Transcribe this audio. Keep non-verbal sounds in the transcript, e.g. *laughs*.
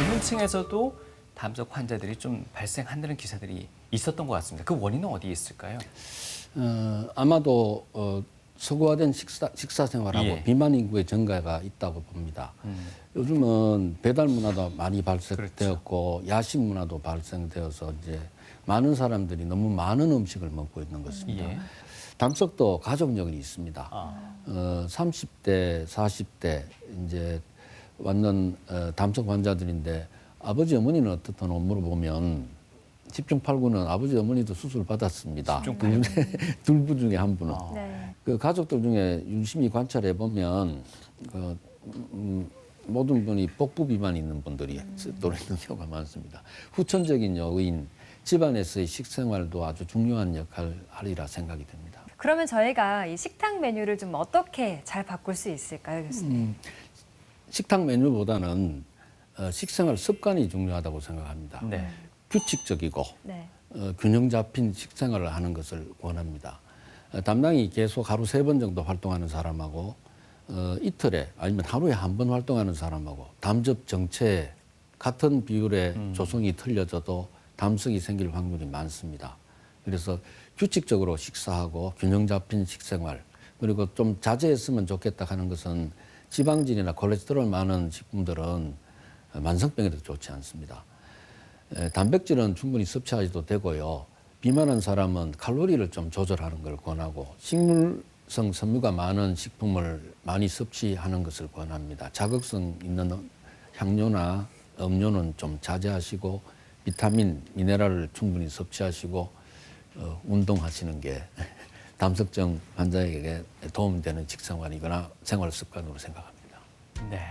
중년층에서도 담석 환자들이 좀 발생한다는 기사들이 있었던 것 같습니다. 그 원인은 어디에 있을까요? 어, 아마도 어, 서구화된 식사, 식사 생활하고 예. 비만 인구의 증가가 있다고 봅니다. 요즘은 배달 문화도 많이 발생되었고 야식 문화도 발생되어서 이제 많은 사람들이 너무 많은 음식을 먹고 있는 것입니다. 예. 담석도 가족력이 있습니다. 아. 어, 30대, 40대 이제 왔는 어, 담석 환자들인데 아버지 어머니는 어떻다고 물어보면 집중팔구는 아버지 어머니도 수술 받았습니다. *laughs* 둘, 둘 중에 한 분은. 아. 네. 그 가족들 중에 유심히 관찰해 보면 그 음, 모든 분이 복부 비만 있는 분들이 또래 있는 경우가 많습니다. 후천적인 요인, 집안에서의 식생활도 아주 중요한 역할을 하리라 생각이 됩니다. 그러면 저희가 이 식탁 메뉴를 좀 어떻게 잘 바꿀 수 있을까요, 교수님? 식탁 메뉴보다는 어, 식생활 습관이 중요하다고 생각합니다. 네. 규칙적이고 네. 어, 균형 잡힌 식생활을 하는 것을 원합니다. 어, 담당이 계속 하루 세 번 정도 활동하는 사람하고 어, 이틀에 아니면 하루에 한 번 활동하는 사람하고 담즙 정체에 같은 비율의 조성이 틀려져도 담석이 생길 확률이 많습니다. 그래서 규칙적으로 식사하고 균형 잡힌 식생활 그리고 좀 자제했으면 좋겠다 하는 것은 지방질이나 콜레스테롤 많은 식품들은 만성병에도 좋지 않습니다. 에, 단백질은 충분히 섭취하셔도 되고요. 비만한 사람은 칼로리를 좀 조절하는 걸 권하고 식물성 섬유가 많은 식품을 많이 섭취하는 것을 권합니다. 자극성 있는 향료나 음료는 좀 자제하시고 비타민, 미네랄을 충분히 섭취하시고 어, 운동하시는 게 담석증 환자에게 도움이 되는 식생활이거나 생활 습관으로 생각합니다. 네.